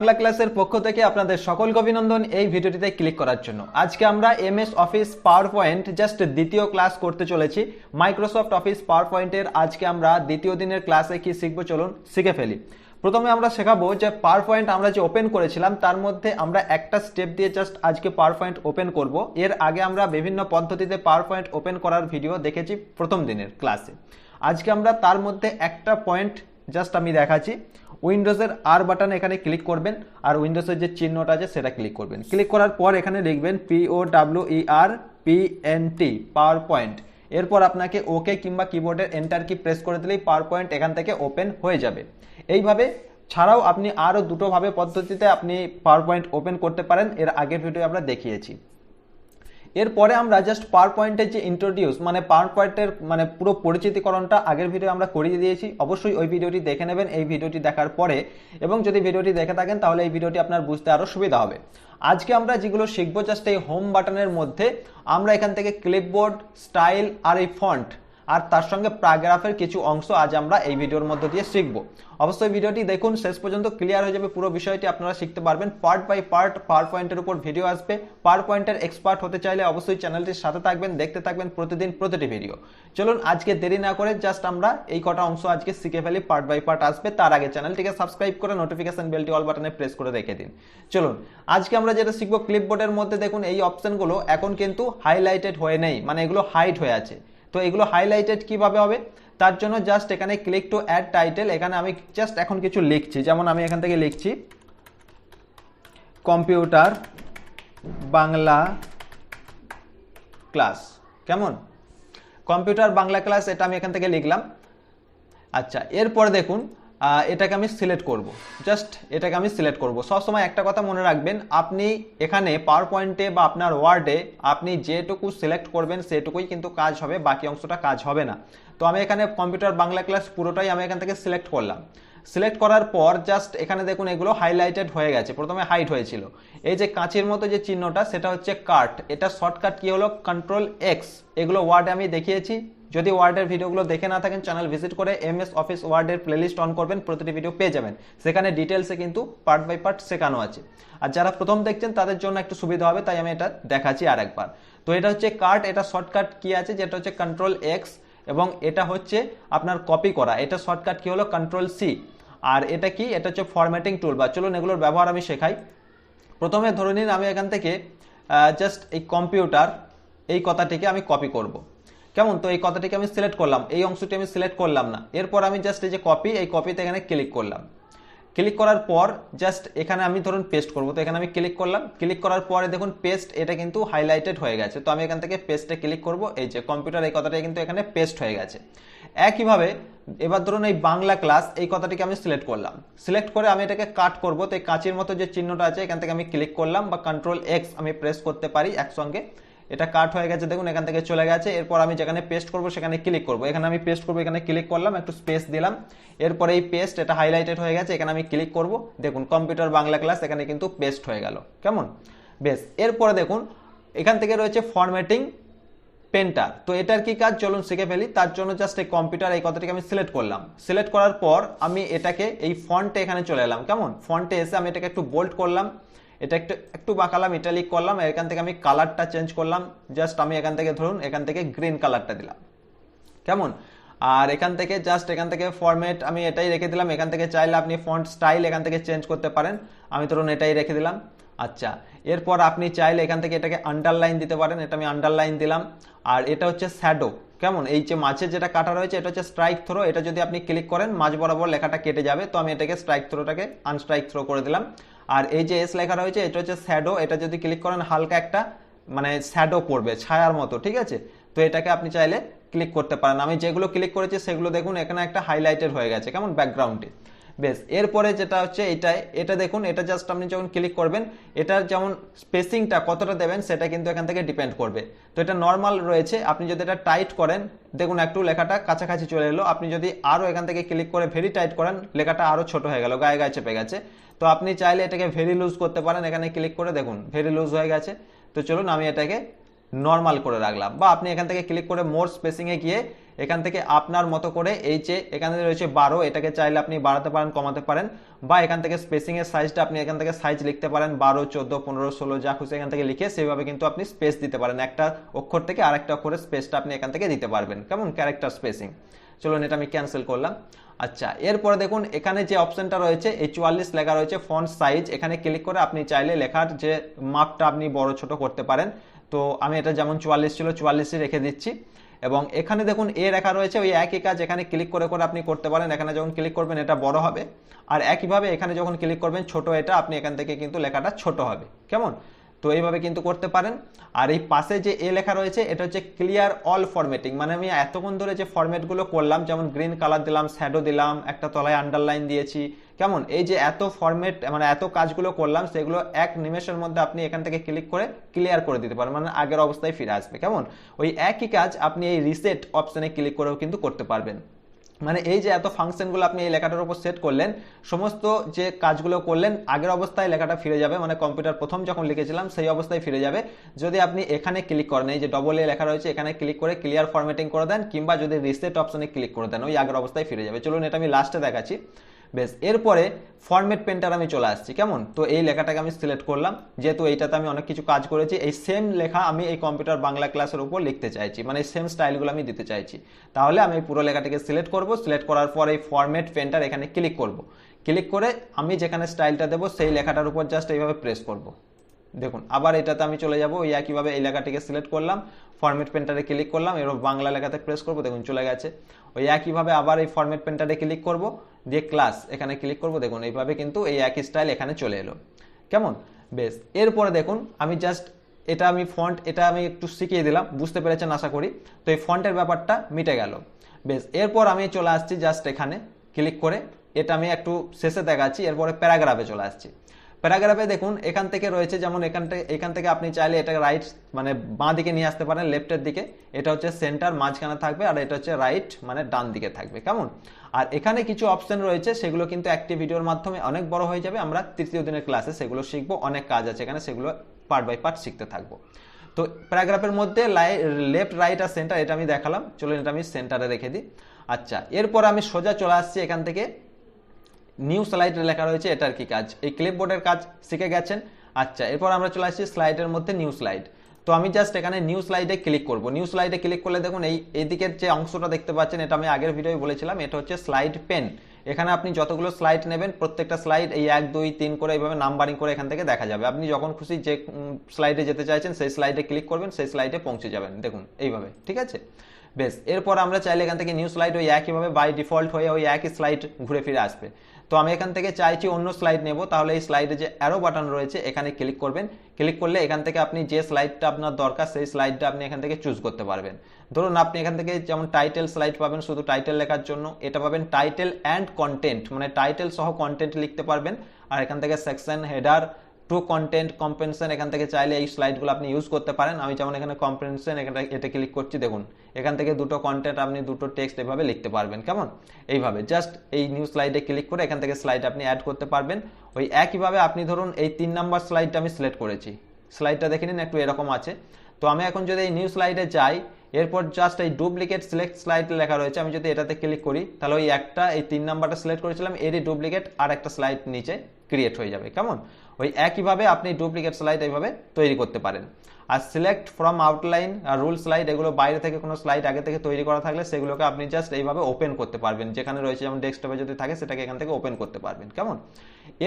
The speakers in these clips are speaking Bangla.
বাংলা ক্লাসের পক্ষ থেকে আপনাদের সকলকে অভিনন্দন এই ভিডিওটিতে ক্লিক করার জন্য। আজকে আমরা MS office power point just দ্বিতীয় ক্লাস করতে চলেছি। মাইক্রোসফট অফিস পাওয়ার পয়েন্টের আজকে আমরা দ্বিতীয় দিনের ক্লাসে কি শিখব চলুন শিখে ফেলি। প্রথমে আমরা শেখাবো যে পাওয়ার পয়েন্ট আমরা যে ওপেন করেছিলাম, তার মধ্যে আমরা একটা স্টেপ দিয়ে জাস্ট আজকে পাওয়ার পয়েন্ট ওপেন করব। এর আগে আমরা বিভিন্ন পদ্ধতিতে পাওয়ার পয়েন্ট ওপেন করার ভিডিও দেখেছি প্রথম দিনের ক্লাসে আজকে আমরা তার মধ্যে একটা পয়েন্ট জাস্ট আমি দেখাচ্ছি। উইন্ডোজের আর বাটন এখানে ক্লিক করবেন, আর উইন্ডোজের যে চিহ্নটা আছে সেটা ক্লিক করবেন। ক্লিক করার পর এখানে লিখবেন P O W E R P N PowerPoint এরপর আপনাকে ওকে কিংবা কিবোর্ডের এন্টার কি প্রেস করে দিলেই পাওয়ার পয়েন্ট এখান থেকে ওপেন হয়ে যাবে। এইভাবে ছাড়াও আপনি আরও দুটোভাবে পদ্ধতিতে আপনি পাওয়ার পয়েন্ট ওপেন করতে পারেন। এর আগের ভিডিও আমরা দেখিয়েছি। এরপরে আমরা জাস্ট পাওয়ার পয়েন্টের যে ইন্ট্রোডিউস মানে পাওয়ার পয়েন্টের মানে পুরো পরিচিতিকরণটা আগের ভিডিও আমরা করিয়ে দিয়েছি। অবশ্যই ওই ভিডিওটি দেখে নেবেন। এই ভিডিওটি দেখার পরে এবং যদি ভিডিওটি দেখে থাকেন, তাহলে এই ভিডিওটি আপনার বুঝতে আরও সুবিধা হবে। আজকে আমরা যেগুলো শিখব জাস্ট এই হোম বাটনের মধ্যে, আমরা এখান থেকে ক্লিপবোর্ড স্টাইল আর এই ফন্ট আর তার সঙ্গে প্যারাগ্রাফের কিছু অংশ আজ আমরা এই ভিডিওর মধ্য দিয়ে শিখব। অবশ্যই ভিডিওটি দেখুন, শেষ পর্যন্ত ক্লিয়ার হয়ে যাবে পুরো বিষয়টি, আপনারা শিখতে পারবেন। পার্ট বাই পার্ট পাওয়ার পয়েন্টের উপর ভিডিও আসবে। পাওয়ার পয়েন্টের এক্সপার্ট হতে চাইলে অবশ্যই চ্যানেলটির সাথে থাকবেন, দেখতে থাকবেন প্রতিদিন প্রতিটি ভিডিও চলুন, আজকে দেরি না করে জাস্ট আমরা এই কটা অংশ আজকে শিখে ফেলি পার্ট বাই পার্ট আসবে। তার আগে চ্যানেলটিকে সাবস্ক্রাইব করে নোটিফিকেশন বেলটি অল বাটনে প্রেস করে রেখে দিন। চলুন, আজকে আমরা যেটা শিখব ক্লিপবোর্ডের মধ্যে দেখুন, এই অপশনগুলো এখন কিন্তু হাইলাইটেড হয়ে নেই মানে এগুলো হাইট হয়ে আছে। তো এগুলো হাইলাইটেড কীভাবে হবে? তার জন্য জাস্ট এখানে ক্লিক টু অ্যাড টাইটেল এখানে আমি জাস্ট এখন কিছু লিখছি। যেমন আমি এখান থেকে লিখছি কম্পিউটার বাংলা ক্লাস কেমন? কম্পিউটার বাংলা ক্লাস এটা আমি এখান থেকে লিখলাম। আচ্ছা এরপর দেখুন এটাকে আমি সিলেক্ট করব। জাস্ট এটাকে আমি সিলেক্ট করব। সবসময় একটা কথা মনে রাখবেন, আপনি এখানে পাওয়ার পয়েন্টে বা আপনার ওয়ার্ডে আপনি যেটুকু সিলেক্ট করবেন, সেটুকুই কিন্তু কাজ হবে, বাকি অংশটা কাজ হবে না। তো আমি এখানে কম্পিউটার বাংলা ক্লাস পুরোটাই আমি এখান থেকে সিলেক্ট করলাম। সিলেক্ট করার পর জাস্ট এখানে দেখুন এগুলো হাইলাইটেড হয়ে গেছে, প্রথমে হাইট হয়েছিল। এই যে কাঁচের মতো যে চিহ্নটা, সেটা হচ্ছে কাট এটা শর্টকাট কি হলো? কন্ট্রোল এক্স এগুলো ওয়ার্ডে আমি দেখিয়েছি। যদি ওয়ার্ডের ভিডিওগুলো দেখে না থাকেন চ্যানেল ভিজিট করে এম এস অফিস ওয়ার্ডের প্লেলিস্ট অন করবেন, প্রতিটি ভিডিও পেয়ে যাবেন। সেখানে ডিটেলসে কিন্তু পার্ট বাই পার্ট শেখানো আছে। আর যারা প্রথম দেখছেন, তাদের জন্য একটু সুবিধা হবে, তাই আমি এটা দেখাচ্ছি আর একবার তো এটা হচ্ছে কার্ট এটা শর্টকাট কি আছে? যেটা হচ্ছে কন্ট্রোল এক্স এবং এটা হচ্ছে আপনার কপি করা। এটা শর্টকাট কি হলো? কন্ট্রোল সি আর এটা কি? এটা হচ্ছে ফরম্যাটিং টুল বা চলুন এগুলোর ব্যবহার আমি শেখাই। প্রথমে ধরে নিন আমি এখান থেকে জাস্ট এই কম্পিউটার এই কথাটিকে আমি কপি করব। কেমন? তো এই কথাটিকে আমি সিলেক্ট করলাম। এই অংশটি আমি সিলেক্ট করলাম না। এরপর আমি জাস্ট এই যে কপি এই কপিতে এখানে ক্লিক করলাম। ক্লিক করার পর জাস্ট এখানে আমি ধরুন পেস্ট করব। তো এখানে আমি ক্লিক করলাম। ক্লিক করার পরে দেখুন পেস্ট এটা কিন্তু হাইলাইটেড হয়ে গেছে। তো আমি এখান থেকে পেস্টে ক্লিক করব। এই যে কম্পিউটার এই কথাটা কিন্তু এখানে পেস্ট হয়ে গেছে। একইভাবে এবার ধরুন এই বাংলা ক্লাস এই কথাটিকে আমি সিলেক্ট করলাম। সিলেক্ট করে আমি এটাকে কাট করব। তো এই কাঁচের মতো যে চিহ্নটা আছে, এখান থেকে আমি ক্লিক করলাম বা কন্ট্রোল এক্স আমি প্রেস করতে পারি একসঙ্গে। এটা কাট হয়ে গেছে, দেখুন এখান থেকে চলে গেছে। এরপর আমি যেখানে পেস্ট করব, সেখানে ক্লিক করব। এখানে আমি পেস্ট করব, এখানে ক্লিক করলাম, একটু স্পেস দিলাম। এরপরে এই পেস্ট এটা হাইলাইটেড হয়ে গেছে, এখানে আমি ক্লিক করব। দেখুন কম্পিউটার বাংলা ক্লাস এখানে কিন্তু পেস্ট হয়ে গেল। কেমন? বেশ, এরপরে দেখুন, এখান থেকে রয়েছে ফরম্যাটিং পেন্টার তো এটার কি কাজ? চলুন শিখে ফেলি। তার জন্য জাস্ট এই কম্পিউটার এই কথাটিকে আমি সিলেক্ট করলাম। সিলেক্ট করার পর আমি এটাকে, এই ফন্টে এখানে চলে এলাম। কেমন? ফন্টে এসে আমি এটাকে একটু বোল্ড করলাম। এটা একটু একটু বাঁকালাম ইটালিক করলাম এখান থেকে আমি কালারটা চেঞ্জ করলাম। জাস্ট আমি এখান থেকে ধরুন, এখান থেকে গ্রিন কালারটা দিলাম। কেমন? আর এখান থেকে জাস্ট এখান থেকে ফরম্যাট আমি এটাই রেখে দিলাম। এখান থেকে চাইলে আপনি ফন্ট স্টাইল এখান থেকে চেঞ্জ করতে পারেন। আমি ধরুন এটাই রেখে দিলাম। আচ্ছা এরপর আপনি চাইলে এখান থেকে এটাকে আন্ডারলাইন দিতে পারেন। এটা আমি আন্ডারলাইন দিলাম। আর এটা হচ্ছে শ্যাডো কেমন? এই যে মাঝে যেটা কাটা রয়েছে, এটা হচ্ছে স্ট্রাইক থ্রো এটা যদি আপনি ক্লিক করেন, মাঝ বরাবর লেখাটা কেটে যাবে। তো আমি এটাকে স্ট্রাইক থ্রোটাকে আনস্ট্রাইক থ্রো করে দিলাম। আর এই যে এস লেখা রয়েছে, এটা হচ্ছে শ্যাডো এটা যদি ক্লিক করেন, হালকা একটা মানে শ্যাডো পড়বে, ছায়ার মতো, ঠিক আছে? তো এটাকে আপনি চাইলে ক্লিক করতে পারেন। আমি যেগুলো ক্লিক করেছি, সেগুলো দেখুন, এখানে একটা হাইলাইটেড হয়ে গেছে, কেমন? ব্যাকগ্রাউন্ডে বেশ, এরপরে যেটা হচ্ছে এটাই এটা দেখুন, এটা জাস্ট আপনি যখন ক্লিক করবেন, এটার যেমন স্পেসিংটা কতটা দেবেন, সেটা কিন্তু এখান থেকে ডিপেন্ড করবে। তো এটা নর্মাল রয়েছে, আপনি যদি এটা টাইট করেন, দেখুন একটু লেখাটা কাছাকাছি চলে এলো, আপনি যদি আরও এখান থেকে ক্লিক করে ভেরি টাইট করেন, লেখাটা আরও ছোট হয়ে গেল, গায়ে গায়ে চেপে গেছে। তো আপনি চাইলে এটাকে ভেরি লুজ করতে পারেন, এখানে ক্লিক করে দেখুন ভেরি লুজ হয়ে গেছে। তো চলুন আমি এটাকে নর্মাল করে রাখলাম, বা আপনি এখান থেকে ক্লিক করে মোর স্পেসিংয়ে গিয়ে এখান থেকে আপনার মতো করে এই যে এখানে রয়েছে বারো, এটাকে চাইলে আপনি বাড়াতে পারেন, কমাতে পারেন, বা এখান থেকে স্পেসিং এর সাইজটা আপনি এখান থেকে সাইজ লিখতে পারেন, বারো, চোদ্দ, পনেরো, ষোলো, যা খুশি এখান থেকে লিখে সেভাবে কিন্তু আপনি স্পেস দিতে পারেন। একটা অক্ষর থেকে আরেকটা অক্ষরের স্পেসটা আপনি এখান থেকে দিতে পারবেন। কেমন? ক্যারেক্টার স্পেসিং চলুন এটা আমি ক্যান্সেল করলাম। আচ্ছা এরপরে দেখুন, এখানে যে অপশনটা রয়েছে এই চুয়াল্লিশ লেখা রয়েছে ফন্ট সাইজ এখানে ক্লিক করে আপনি চাইলে লেখার যে মাপটা আপনি বড়, ছোট করতে পারেন। তো আমি এটা যেমন চুয়াল্লিশ ছিল চুয়াল্লিশই রেখে দিচ্ছি। এবং এখানে দেখুন এ রেখা রয়েছে, ওই একই কাজ এখানে ক্লিক করে করে আপনি করতে পারেন। এখানে যখন ক্লিক করবেন, এটা বড় হবে। আর একইভাবে এখানে যখন ক্লিক করবেন, ছোট এটা, আপনি এখান থেকে কিন্তু লেখাটা ছোট হবে। কেমন? তো এইভাবে কিন্তু করতে পারেন। আর এই পাশে যে এ লেখা রয়েছে, এটা হচ্ছে ক্লিয়ার অল ফরম্যাটিং মানে আমি এতক্ষণ ধরে যে ফরম্যাটগুলো করলাম, যেমন গ্রিন কালার দিলাম শ্যাডো দিলাম, একটা তলায় আন্ডারলাইন দিয়েছি, কেমন? এই যে এত ফরম্যাট মানে এত কাজগুলো করলাম, সেগুলো এক নিমেষের মধ্যে আপনি এখান থেকে ক্লিক করে ক্লিয়ার করে দিতে পারেন মানে আগের অবস্থায় ফিরে আসবে, কেমন? ওই একই কাজ আপনি এই রিসেট অপশানে ক্লিক করেও কিন্তু করতে পারবেন। মানে এই যে এত ফাংশনগুলো আপনি এই লেখাটার উপর সেট করলেন, সমস্ত যে কাজগুলো করলেন, আগের অবস্থায় লেখাটা ফিরে যাবে মানে কম্পিউটার প্রথম যখন লিখেছিলাম, সেই অবস্থায় ফিরে যাবে। যদি আপনি এখানে ক্লিক করেন, এই যে ডবল এ লেখা রয়েছে, এখানে ক্লিক করে ক্লিয়ার ফরম্যাটিং করে দেন, কিংবা যদি রিসেট অপশনে ক্লিক করে দেন, ওই আগের অবস্থায় ফিরে যাবে। চলুন এটা আমি লাস্টে দেখাচ্ছি। বেশ, এরপরে ফরম্যাট পেনটার আমি চলে আসছি, কেমন? তো এই লেখাটাকে আমি সিলেক্ট করলাম, যেহেতু এইটাতে আমি অনেক কিছু কাজ করেছি, এই সেম লেখা আমি এই কম্পিউটার বাংলা ক্লাসের উপর লিখতে চাইছি মানে সেম স্টাইলগুলো আমি দিতে চাইছি। তাহলে আমি পুরো লেখাটাকে সিলেক্ট করব সিলেক্ট করার পর এই ফরম্যাট পেনটার এখানে ক্লিক করব। ক্লিক করে আমি যেখানে স্টাইলটা দেবো, সেই লেখাটার উপর জাস্ট এইভাবে প্রেস করব। দেখুন, আবার এটাতে আমি চলে যাব ওই একইভাবে এই লেখাটিকে সিলেক্ট করলাম ফরম্যাট পেন্টারে ক্লিক করলাম এবার বাংলা লেখাতে প্রেস করব, দেখুন চলে গেছে। ওই একইভাবে আবার এই ফরম্যাট পেন্টারে ক্লিক করব, দিয়ে ক্লাস এখানে ক্লিক করব, দেখুন এইভাবে কিন্তু এই একই স্টাইল এখানে চলে এলো। কেমন? বেশ, এরপরে দেখুন, আমি জাস্ট এটা আমি ফন্ট এটা আমি একটু শিখিয়ে দিলাম, বুঝতে পেরেছেন আশা করি? তো এই ফন্টের ব্যাপারটা মিটে গেল। বেশ, এরপর আমি চলে আসছি জাস্ট এখানে ক্লিক করে, এটা আমি একটু শেষে দেখাচ্ছি, এরপরে প্যারাগ্রাফে চলে আসছি। প্যারাগ্রাফে দেখুন, এখান থেকে রয়েছে যেমন এখান থেকে এখান থেকে আপনি চাইলে এটা রাইট মানে বাঁ দিকে নিয়ে আসতে পারেন লেফটের দিকে। এটা হচ্ছে সেন্টার মাঝখানে থাকবে, আর এটা হচ্ছে রাইট মানে ডান দিকে থাকবে। কেমন? আর এখানে কিছু অপশন রয়েছে, সেগুলো কিন্তু একটি ভিডিওর মাধ্যমে অনেক বড় হয়ে যাবে। আমরা তৃতীয় দিনের ক্লাসে সেগুলো শিখব, অনেক কাজ আছে এখানে, সেগুলো পার্ট বাই পার্ট শিখতে থাকব। তো প্যারাগ্রাফের মধ্যে লেফট রাইট আর সেন্টার এটা আমি দেখালাম। চলুন এটা আমি সেন্টারে রেখে দিই। আচ্ছা এরপর আমি সোজা চলে আসছি এখান থেকে। নিউ স্লাইডে লেখা রয়েছে, এটার কি কাজ? এই ক্লিপবোর্ডের কাজ শিখে গেছেন? আচ্ছা এরপর আমরা চলে আসছি স্লাইডের মধ্যে নিউ স্লাইড। তো আমি জাস্ট এখানে নিউ স্লাইডে ক্লিক করব। নিউ স্লাইডে ক্লিক করলে দেখুন এই, এদিকের যে অংশটা দেখতে পাচ্ছেন, এটা আমি আগের ভিডিওয় বলেছিলাম, এটা হচ্ছে স্লাইড পেন এখানে আপনি যতগুলো স্লাইড নেবেন, প্রত্যেকটা স্লাইড এই এক, দুই, তিন করে এইভাবে নাম্বারিং করে এখান থেকে দেখা যাবে। আপনি যখন খুশি যে স্লাইডে যেতে চাইছেন, সেই স্লাইডে ক্লিক করবেন, সেই স্লাইডে পৌঁছে যাবেন। দেখুন, এইভাবে, ঠিক আছে? বেশ, এরপর আমরা চাইলে এখান থেকে নিউ স্লাইড ওই একইভাবে বাই ডিফল্ট হয়ে ওই একই স্লাইড ঘুরে ফিরে আসবে। তো আমি এখান থেকে চাইছি অন্য স্লাইড নেব। তাহলে এই স্লাইডে যে অ্যারো বাটন রয়েছে, এখানে ক্লিক করবেন। ক্লিক করলে এখান থেকে আপনি যে স্লাইডটা আপনার দরকার, সেই স্লাইডটা আপনি এখান থেকে চুজ করতে পারবেন। ধরুন আপনি এখান থেকে যেমন টাইটেল স্লাইড পাবেন, শুধু টাইটেল লেখার জন্য। এটা পাবেন টাইটেল অ্যান্ড কন্টেন্ট মানে টাইটেল সহ কন্টেন্ট লিখতে পারবেন। আর এখান থেকে section header two content comparison এখান থেকে চাইলে এই স্লাইডগুলো আপনি ইউজ করতে পারেন। আমি যেমন এখানে কম্পেনশন এখানে এটা ক্লিক করছি, দেখুন, এখান থেকে দুটো কন্টেন্ট আপনি দুটো টেক্সট এভাবে লিখতে পারবেন, কেমন? এইভাবে জাস্ট এই নিউ স্লাইডে ক্লিক করে এখান থেকে স্লাইড আপনি অ্যাড করতে পারবেন। ওই একইভাবে আপনি ধরুন এই তিন নাম্বার স্লাইডটা আমি সিলেক্ট করেছি। স্লাইডটা দেখে নিন, একটু এরকম আছে। তো আমি এখন যদি এই নিউ স্লাইডে যাই এরপর জাস্ট এই ডুপ্লিকেট সিলেক্ট স্লাইড লেখা রয়েছে। আমি যদি এটাতে ক্লিক করি, তাহলে ওই একটা, এই তিন নাম্বারটা সিলেক্ট করেছিলাম, এরই ডুপ্লিকেট আর একটা স্লাইড নিচে ক্রিয়েট হয়ে যাবে। কেমন? ওই একইভাবে আপনি ডুপ্লিকেট স্লাইড এইভাবে তৈরি করতে পারেন। আর সিলেক্ট ফ্রম আউটলাইন আর রুল স্লাইড এগুলো বাইরে থেকে কোনো স্লাইড আগে থেকে তৈরি করা থাকলে সেগুলোকে আপনি জাস্ট এইভাবে ওপেন করতে পারবেন। যেখানে রয়েছে যেমন ডেস্কটপে যদি থাকে, সেটাকে এখান থেকে ওপেন করতে পারবেন। কেমন?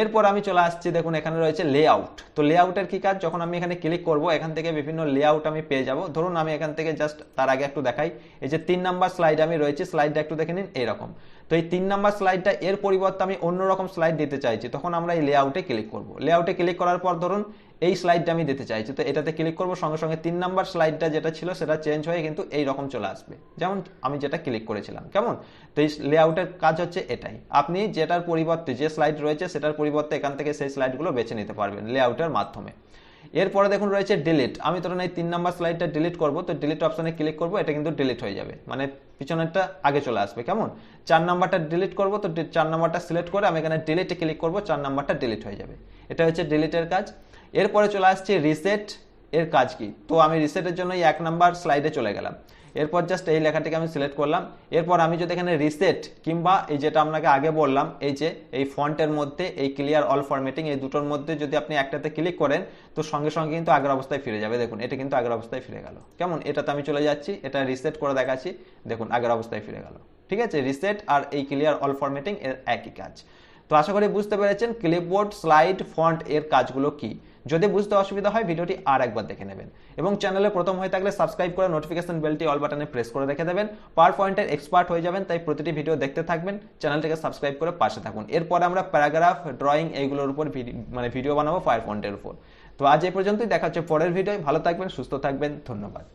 এরপর আমি চলে আসছি, দেখুন এখানে রয়েছে লেআউট তো লেআউটের কি কাজ? যখন আমি এখানে ক্লিক করব, এখান থেকে বিভিন্ন লেআউট আমি পেয়ে যাব। ধরুন আমি এখান থেকে জাস্ট তার আগে একটু দেখাই। এই যে তিন নাম্বার স্লাইড আমি রয়েছে স্লাইডটা একটু দেখে নিন, এরকম। তো এই তিন নাম্বার স্লাইডটা এর পরিবর্তে আমি অন্যরকম স্লাইড দিতে চাইছি। তখন আমরা এই লেআউটে ক্লিক করব। লেআউটে ক্লিক করার পর ধরুন এই স্লাইডটা আমি দিতে চাইছি। তো এটাতে ক্লিক করব, সঙ্গে সঙ্গে তিন নাম্বার স্লাইডটা যেটা ছিল সেটা চেঞ্জ হয়ে কিন্তু এই রকম চলে আসবে। যেমন আমি যেটা ক্লিক করেছিলাম, কেমন? তো এই লেআউটের কাজ হচ্ছে এটাই। আপনি যেটার পরিবর্তে যে স্লাইড রয়েছে সেটার পরিবর্তে এখান থেকে সেই স্লাইডগুলো বেছে নিতে পারবেন লেআউটের মাধ্যমে। এরপরে দেখুন রয়েছে ডিলিট আমি ধরুন এই তিন নাম্বার স্লাইডটা ডিলিট করব, তো ডিলিট অপশানে ক্লিক করব, এটা কিন্তু ডিলিট হয়ে যাবে। মানে পিছনেরটা আগে চলে আসবে, কেমন? চার নাম্বারটা ডিলিট করব, তো চার নাম্বারটা সিলেক্ট করে আমি এখানে ডিলিটে ক্লিক করব, চার নাম্বারটা ডিলিট হয়ে যাবে। এটা হচ্ছে ডিলিটের কাজ। এরপরে চলে আসছে রিসেট এর কাজ কি? তো আমি রিসেটের জন্য এক নাম্বার স্লাইডে চলে গেলাম। এরপর জাস্ট এই লেখাটিকে আমি সিলেক্ট করলাম। এরপর আমি যদি এখানে রিসেট কিংবা এই যেটা আপনাকে আগে বললাম, এই যে, এই ফন্টের মধ্যে এই ক্লিয়ার অল ফরম্যাটিং এই দুটোর মধ্যে যদি আপনি একটাতে ক্লিক করেন, তো সঙ্গে সঙ্গে কিন্তু আগের অবস্থায় ফিরে যাবে। দেখুন, এটা কিন্তু আগের অবস্থায় ফিরে গেল। কেমন? এটাতে আমি চলে যাচ্ছি, এটা রিসেট করে দেখাচ্ছি। দেখুন, আগের অবস্থায় ফিরে গেল। ঠিক আছে? রিসেট আর এই ক্লিয়ার অল ফরম্যাটিং এর একই কাজ। তো আশা করি বুঝতে পেরেছেন ক্লিপবোর্ড স্লাইড ফন্ট এর কাজগুলো কি? যদি বুঝতে অসুবিধা হয়, ভিডিওটি আর একবার দেখে নেবেন। এবং চ্যানেলে প্রথম হয়ে থাকলে সাবস্ক্রাইব করে নোটিফিকেশন বেলটি অল বাটনে প্রেস করে রেখে দেবেন। পার পয়েন্টের এক্সপার্ট হয়ে যাবেন, তাই প্রতিটি ভিডিও দেখতে থাকবেন। চ্যানেলটিকে সাবস্ক্রাইব করে পাশে থাকুন। এরপরে আমরা প্যারাগ্রাফ ড্রয়িং এইগুলোর উপর মানে ভিডিও বানাবো পাওয়ার পয়েন্টের উপর। তো আজ এই পর্যন্তই, দেখা হচ্ছে পরের ভিডিও ভালো থাকবেন, সুস্থ থাকবেন, ধন্যবাদ।